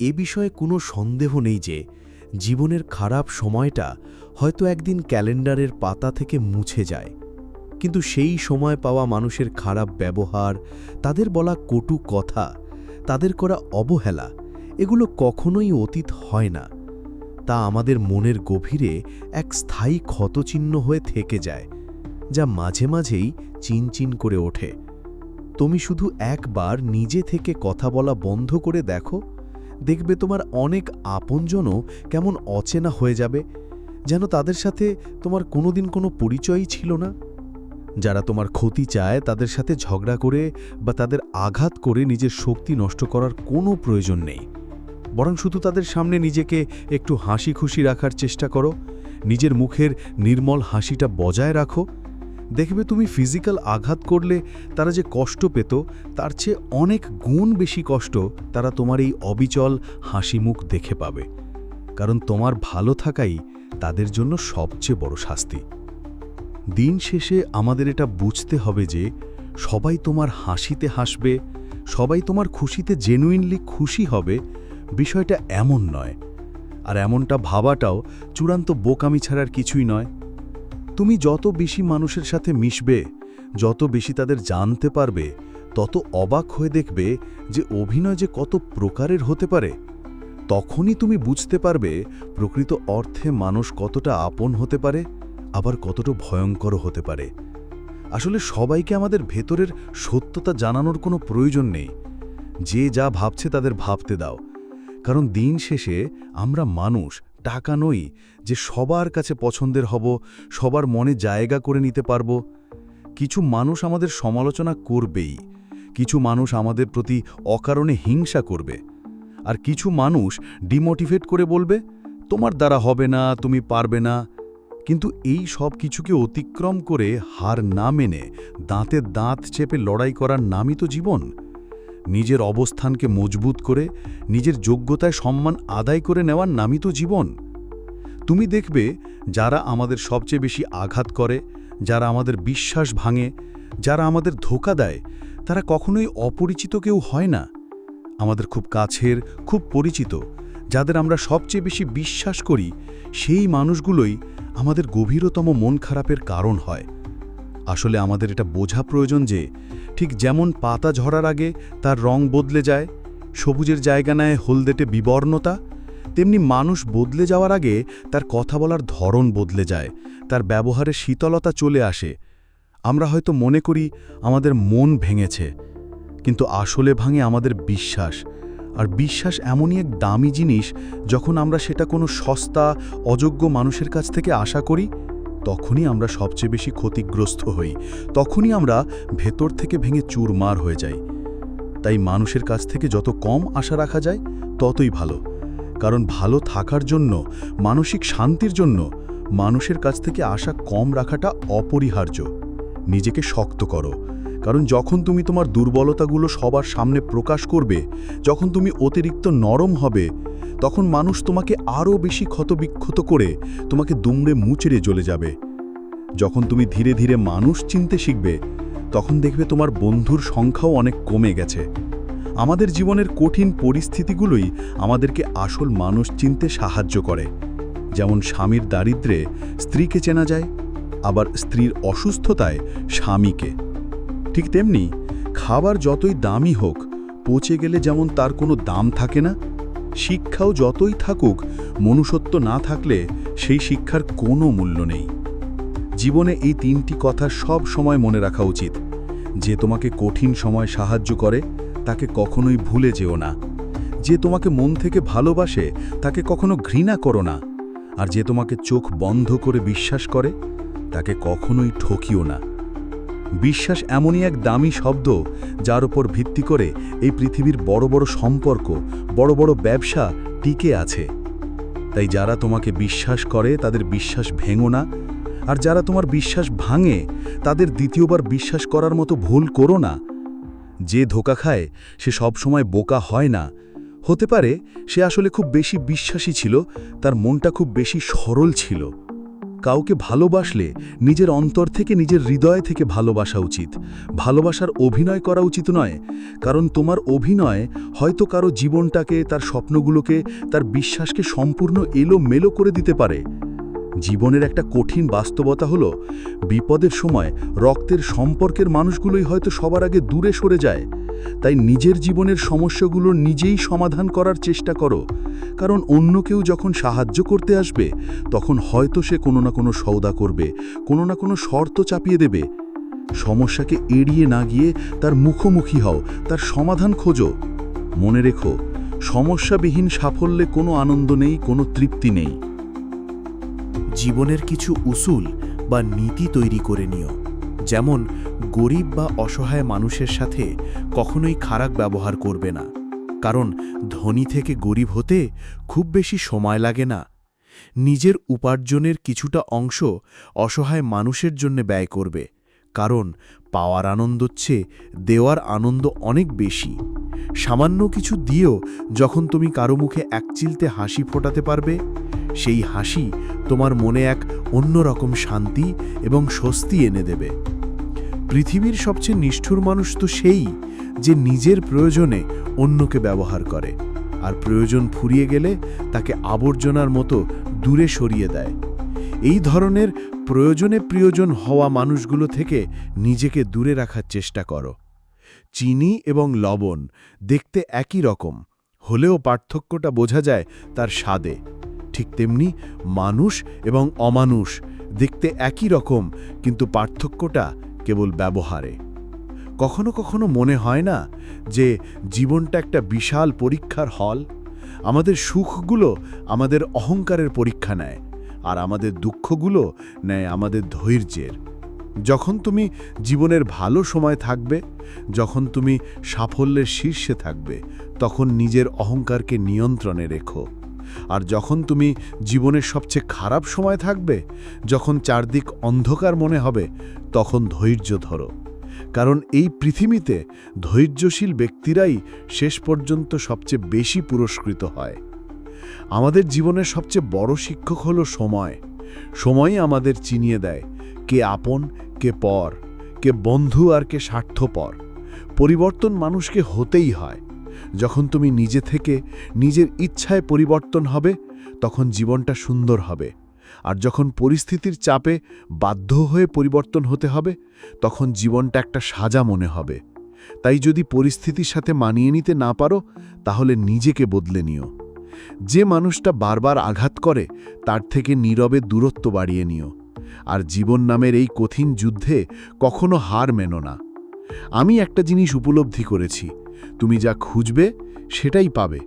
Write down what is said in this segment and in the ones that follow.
এ বিষয়ে কোনো সন্দেহ নেই যে জীবনের খারাপ সময়টা হয়তো একদিন ক্যালেন্ডারের পাতা থেকে মুছে যায়। কিন্তু সেই সময় পাওয়া মানুষের খারাপ ব্যবহার, তাদের বলা কটু কথা, তাদের করা অবহেলা, এগুলো কখনোই অতীত হয় না। তা আমাদের মনের গভীরে এক স্থায়ী ক্ষতচিহ্ন হয়ে থেকে যায়, যা মাঝে মাঝেই চিনচিন করে ওঠে। তুমি শুধু একবার নিজে থেকে কথা বলা বন্ধ করে দেখো। দেখবে তোমার অনেক আপনজনও কেমন অচেনা হয়ে যাবে, যেন তাদের সাথে তোমার কোনোদিন কোনো পরিচয়ই ছিল না। যারা তোমার ক্ষতি চায়, তাদের সাথে ঝগড়া করে বা তাদের আঘাত করে নিজের শক্তি নষ্ট করার কোনো প্রয়োজন নেই। বরং শুধু তাদের সামনে নিজেকে একটু হাসি খুশি রাখার চেষ্টা করো, নিজের মুখের নির্মল হাসিটা বজায় রাখো দেখবে তুমি ফিজিক্যাল আঘাত করলে তারা যে কষ্ট পেত, তার চেয়ে অনেক গুণ বেশি কষ্ট তারা তোমার এই অবিচল হাসি মুখ দেখে পাবে। কারণ তোমার ভালো থাকাই তাদের জন্য সবচেয়ে বড় শাস্তি। দিন শেষে আমাদের এটা বুঝতে হবে যে, সবাই তোমার হাসিতে হাসবে, সবাই তোমার খুশিতে জেনুইনলি খুশি হবে, বিষয়টা এমন নয়। আর এমনটা ভাবাটাও চূড়ান্ত বোকামি ছাড়ার কিছুই নয়। তুমি যত বেশি মানুষের সাথে মিশবে, যত বেশি তাদের জানতে পারবে, তত অবাক হয়ে দেখবে যে অভিনয় যে কত প্রকারের হতে পারে। তখনই তুমি বুঝতে পারবে প্রকৃত অর্থে মানুষ কতটা আপন হতে পারে, আবার কতটা ভয়ঙ্কর হতে পারে। আসলে সবাইকে আমাদের ভেতরের সত্যতা জানানোর কোনো প্রয়োজন নেই। যে যা ভাবছে তাদের ভাবতে দাও। কারণ দিন শেষে আমরা মানুষ টাকা নই যে সবার কাছে পছন্দের হব, সবার মনে জায়গা করে নিতে পারব। কিছু মানুষ আমাদের সমালোচনা করবেই, কিছু মানুষ আমাদের প্রতি অকারণে হিংসা করবে, আর কিছু মানুষ ডিমোটিভেট করে বলবে, তোমার দ্বারা হবে না, তুমি পারবে না। কিন্তু এই সব কিছুকে অতিক্রম করে হার না মেনে দাঁতে দাঁত চেপে লড়াই করার নামই তো জীবন। নিজের অবস্থানকে মজবুত করে, নিজের যোগ্যতায় সম্মান আদায় করে নেওয়ার নামই তো জীবন। তুমি দেখবে যারা আমাদের সবচেয়ে বেশি আঘাত করে, যারা আমাদের বিশ্বাস ভাঙে, যারা আমাদের ধোকা দেয়, তারা কখনোই অপরিচিত কেউ হয় না। আমাদের খুব কাছের, খুব পরিচিত, যাদের আমরা সবচেয়ে বেশি বিশ্বাস করি, সেই মানুষগুলোই আমাদের গভীরতম মন খারাপের কারণ হয়। আসলে আমাদের এটা বোঝা প্রয়োজন যে, ঠিক যেমন পাতা ঝরার আগে তার রং বদলে যায়, সবুজের জায়গা নেয় হলদেটে বিবর্ণতা, তেমনি মানুষ বদলে যাওয়ার আগে তার কথা বলার ধরন বদলে যায়, তার ব্যবহারে শীতলতা চলে আসে। আমরা হয়তো মনে করি আমাদের মন ভেঙেছে, কিন্তু আসলে ভাঙে আমাদের বিশ্বাস, আর বিশ্বাস এমনই এক দামি জিনিস যখন আমরা সেটা কোনো সস্তা, অযোগ্য মানুষের কাছ থেকে আশা করি তখনই আমরা সবচেয়ে বেশি ক্ষতিগ্রস্ত হই। তখনই আমরা ভেতর থেকে ভেঙে চুরমার হয়ে যাই। তাই মানুষের কাছ থেকে যত কম আশা রাখা যায়, ততই ভালো। কারণ ভালো থাকার জন্য, মানসিক শান্তির জন্য, মানুষের কাছ থেকে আশা কম রাখাটা অপরিহার্য। নিজেকে শক্ত করো। কারণ যখন তুমি তোমার দুর্বলতাগুলো সবার সামনে প্রকাশ করবে, যখন তুমি অতিরিক্ত নরম হবে তখন মানুষ তোমাকে আরও বেশি ক্ষতবিক্ষত করে তোমাকে দুমড়ে মুচড়ে চলে যাবে। যখন তুমি ধীরে ধীরে মানুষ চিনতে শিখবে, তখন দেখবে তোমার বন্ধুর সংখ্যাও অনেক কমে গেছে। আমাদের জীবনের কঠিন পরিস্থিতিগুলোই আমাদেরকে আসল মানুষ চিনতে সাহায্য করে। যেমন স্বামীর দারিদ্রে স্ত্রীকে চেনা যায়, আবার স্ত্রীর অসুস্থতায় স্বামীকে। ঠিক তেমনি খাবার যতই দামি হোক, পচে গেলে যেমন তার কোনো দাম থাকে না শিক্ষাও যতই থাকুক, মনুষ্যত্ব না থাকলে সেই শিক্ষার কোনো মূল্য নেই। জীবনে এই তিনটি কথা সব সময় মনে রাখা উচিত। যে তোমাকে কঠিন সময় সাহায্য করে, তাকে কখনোই ভুলে যেও না। যে তোমাকে মন থেকে ভালোবাসে, তাকে কখনো ঘৃণা করো না। আর যে তোমাকে চোখ বন্ধ করে বিশ্বাস করে, তাকে কখনোই ঠকিও না। বিশ্বাস এমনই এক দামি শব্দ যার উপর ভিত্তি করে এই পৃথিবীর বড় বড় সম্পর্ক, বড় বড় ব্যবসা টিকে আছে। তাই যারা তোমাকে বিশ্বাস করে, তাদের বিশ্বাস ভেঙো না। আর যারা তোমার বিশ্বাস ভাঙে, তাদের দ্বিতীয়বার বিশ্বাস করার মতো ভুল করো না। যে ধোকা খায়, সে সবসময় বোকা হয় না। হতে পারে, সে আসলে খুব বেশি বিশ্বাসী ছিল, তার মনটা খুব বেশি সরল ছিল। কাউকে ভালোবাসলে নিজের অন্তর থেকে নিজের হৃদয় থেকে ভালোবাসা উচিত। ভালোবাসার অভিনয় করা উচিত নয়, কারণ তোমার অভিনয় হয়তো কারও জীবনটাকে, তার স্বপ্নগুলোকে, তার বিশ্বাসকে সম্পূর্ণ এলো মেলো করে দিতে পারে। জীবনের একটা কঠিন বাস্তবতা হলো, বিপদের সময় রক্তের সম্পর্কের মানুষগুলোই হয়তো সবার আগে দূরে সরে যায়। তাই নিজের জীবনের সমস্যাগুলো নিজেই সমাধান করার চেষ্টা করো। কারণ অন্য কেউ যখন সাহায্য করতে আসবে, তখন হয়তো সে কোনো না কোনো সৌদা করবে, কোনো না কোনো শর্ত চাপিয়ে দেবে। সমস্যাকে এড়িয়ে না গিয়ে তার মুখোমুখি হও, তার সমাধান খোঁজো। মনে রেখো, সমস্যাবিহীন সাফল্যে কোনো আনন্দ নেই, কোনো তৃপ্তি নেই। জীবনের কিছু উসুল বা নীতি তৈরি করে নিও। যেমন, গরিব বা অসহায় মানুষের সাথে কখনোই খারাপ ব্যবহার করবে না। কারণ, ধনী থেকে গরিব হতে খুব বেশি সময় লাগে না। নিজের উপার্জনের কিছুটা অংশ অসহায় মানুষের জন্য ব্যয় করবে। কারণ পাওয়ার আনন্দ চেয়ে দেওয়ার আনন্দ অনেক বেশি। সামান্য কিছু দিয়েও যখন তুমি কারও মুখে একচিলতে হাসি ফোটাতে পারবে, সেই হাসি তোমার মনে এক অন্যরকম শান্তি এবং স্বস্তি এনে দেবে। পৃথিবীর সবচেয়ে নিষ্ঠুর মানুষ তো সেই যে নিজের প্রয়োজনে অন্যকে ব্যবহার করে, আর প্রয়োজন ফুরিয়ে গেলে তাকে আবর্জনার মতো দূরে সরিয়ে দেয়। এই ধরনের প্রয়োজনে প্রিয়জন হওয়া মানুষগুলো থেকে নিজেকে দূরে রাখার চেষ্টা করো। চিনি এবং লবণ দেখতে একই রকম, হলেও পার্থক্যটা বোঝা যায় তার স্বাদে। ঠিক তেমনি মানুষ এবং অমানুষ দেখতে একই রকম, কিন্তু পার্থক্যটা কেবল ব্যবহারে। কখনো কখনো মনে হয় না যে জীবনটা একটা বিশাল পরীক্ষার হল। আমাদের সুখগুলো আমাদের অহংকারের পরীক্ষা নেয়। আর আমাদের দুঃখগুলো নেয় আমাদের ধৈর্যের। যখন তুমি জীবনের ভালো সময় থাকবে, যখন তুমি সাফল্যের শীর্ষে থাকবে, তখন নিজের অহংকারকে নিয়ন্ত্রণে রেখো। আর যখন তুমি জীবনের সবচেয়ে খারাপ সময় থাকবে, যখন চারদিক অন্ধকার মনে হবে, তখন ধৈর্য ধরো। কারণ এই পৃথিবীতে ধৈর্যশীল ব্যক্তিরাই শেষ পর্যন্ত সবচেয়ে বেশি পুরস্কৃত হয়। আমাদের জীবনের সবচেয়ে বড় শিক্ষক হলো সময়। সময়ই আমাদের চিনিয়ে দেয় কে আপন, কে পর, কে বন্ধু আর কে স্বার্থপর। পরিবর্তন মানুষকে হতেই হয়। যখন তুমি নিজে থেকে নিজের ইচ্ছায় পরিবর্তন হবে, তখন জীবনটা সুন্দর হবে। আর যখন পরিস্থিতির চাপে বাধ্য হয়ে পরিবর্তন হতে হবে, তখন জীবনটা একটা সাজা মনে হবে। তাই যদি পরিস্থিতির সাথে মানিয়ে নিতে না পারো, তাহলে নিজেকে বদলে নিও। যে মানুষটা বারবার আঘাত করে, তার থেকে নীরবে দূরত্ব বাড়িয়ে নিও। আর জীবন নামের এই কঠিন যুদ্ধে কখনো হার মেনো না। আমি একটা জিনিস উপলব্ধি করেছি, তুমি যা খুঁজবে সেটাই পাবে।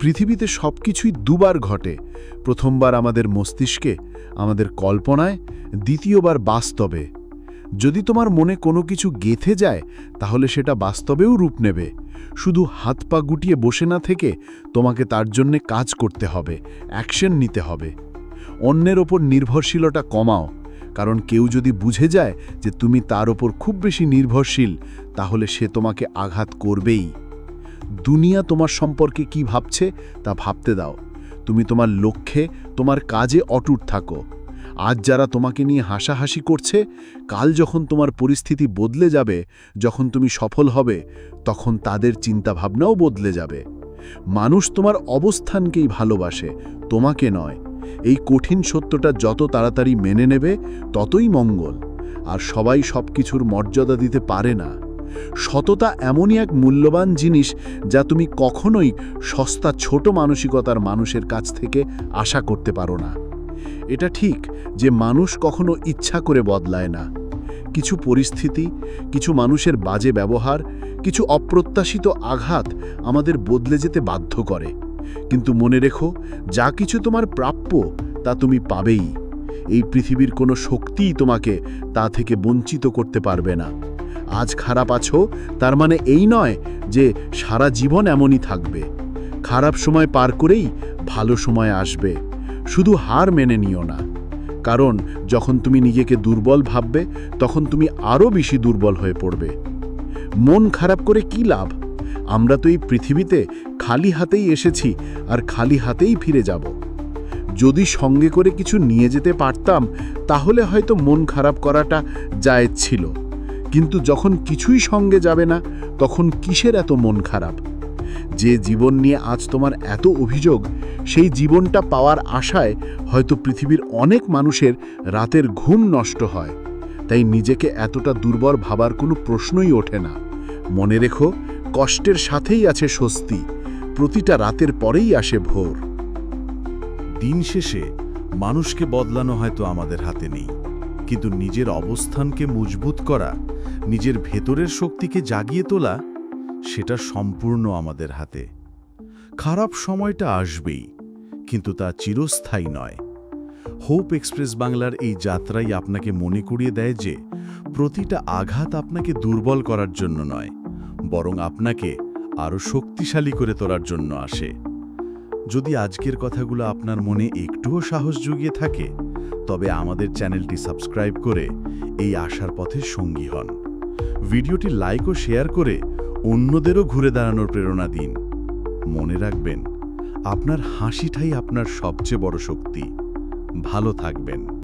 পৃথিবীতে সব কিছুই দুবার ঘটে, প্রথমবার আমাদের মস্তিষ্কে, আমাদের কল্পনায়, দ্বিতীয়বার বাস্তবে। যদি তোমার মনে কোনো কিছু গেথে যায়, তাহলে সেটা বাস্তবেও রূপ নেবে। শুধু হাত পা গুটিয়ে বসে না থেকে তোমাকে তার জন্যে কাজ করতে হবে, অ্যাকশন নিতে হবে। অন্যের ওপর নির্ভরশীলতা কমাও, কারণ কেউ যদি বুঝে যায় যে তুমি তার ওপর খুব বেশি নির্ভরশীল, তাহলে সে তোমাকে আঘাত করবেই। দুনিয়া তোমার সম্পর্কে কি ভাবছে তা ভাবতে দাও। তুমি তোমার লক্ষ্যে, তোমার কাজে অটুট থাকো। আজ যারা তোমাকে নিয়ে হাসাহাসি করছে, কাল যখন তোমার পরিস্থিতি বদলে যাবে, যখন তুমি সফল হবে, তখন তাদের চিন্তাভাবনাও বদলে যাবে। মানুষ তোমার অবস্থানকেই ভালোবাসে, তোমাকে নয়। এই কঠিন সত্যটা যত তাড়াতাড়ি মেনে নেবে, ততই মঙ্গল। আর সবাই সব কিছুর মর্যাদা দিতে পারে না। সততা এমনই এক মূল্যবান জিনিস যা তুমি কখনোই সস্তা ছোট মানসিকতার মানুষের কাছ থেকে আশা করতে পারো না। এটা ঠিক যে মানুষ কখনো ইচ্ছা করে বদলায় না। কিছু পরিস্থিতি, কিছু মানুষের বাজে ব্যবহার, কিছু অপ্রত্যাশিত আঘাত আমাদের বদলে যেতে বাধ্য করে। কিন্তু মনে রেখো, যা কিছু তোমার প্রাপ্য, তা তুমি পাবেই। এই পৃথিবীর কোনো শক্তিই তোমাকে তা থেকে বঞ্চিত করতে পারবে না। আজ খারাপ আছো, তার মানে এই নয় যে সারা জীবন এমনই থাকবে। খারাপ সময় পার করেই ভালো সময় আসবে। শুধু হার মেনে নিও না। কারণ, যখন তুমি নিজেকে দুর্বল ভাববে, তখন তুমি আরও বেশি দুর্বল হয়ে পড়বে। মন খারাপ করে কি লাভ? আমরা তো এই পৃথিবীতে খালি হাতেই এসেছি আর খালি হাতেই ফিরে যাব। যদি সঙ্গে করে কিছু নিয়ে যেতে পারতাম, তাহলে হয়তো মন খারাপ করাটা জায়েজ ছিল। কিন্তু যখন কিছুই সঙ্গে যাবে না, তখন কিসের এত মন খারাপ? যে জীবন নিয়ে আজ তোমার এত অভিযোগ, সেই জীবনটা পাওয়ার আশায় হয়তো পৃথিবীর অনেক মানুষের রাতের ঘুম নষ্ট হয়। তাই নিজেকে এতটা দুর্বল ভাবার কোনো প্রশ্নই ওঠে না। মনে রেখো, কষ্টের সাথেই আছে স্বস্তি, প্রতিটা রাতের পরেই আসে ভোর। দিন শেষে মানুষকে বদলানো হয়তো আমাদের হাতে নেই, কিন্তু নিজের অবস্থানকে মজবুত করা, নিজের ভেতরের শক্তিকে জাগিয়ে তোলা সেটা সম্পূর্ণ আমাদের হাতে। খারাপ সময়টা আসবেই, কিন্তু তা চিরস্থায়ী নয়। হোপ এক্সপ্রেস বাংলার এই যাত্রাই আপনাকে মনে করিয়ে দেয় যে, প্রতিটা আঘাত আপনাকে দুর্বল করার জন্য নয়, বরং আপনাকে আরও শক্তিশালী করে তোলার জন্য আসে। যদি আজকের কথাগুলো আপনার মনে একটুও সাহস জুগিয়ে থাকে, তবে আমাদের চ্যানেলটি সাবস্ক্রাইব করে এই আশার পথে সঙ্গী হন। ভিডিওটি লাইক ও শেয়ার করে অন্যদেরও ঘুরে দাঁড়ানোর প্রেরণা দিন। মনে রাখবেন, আপনার হাসিটাই আপনার সবচেয়ে বড় শক্তি। ভালো থাকবেন।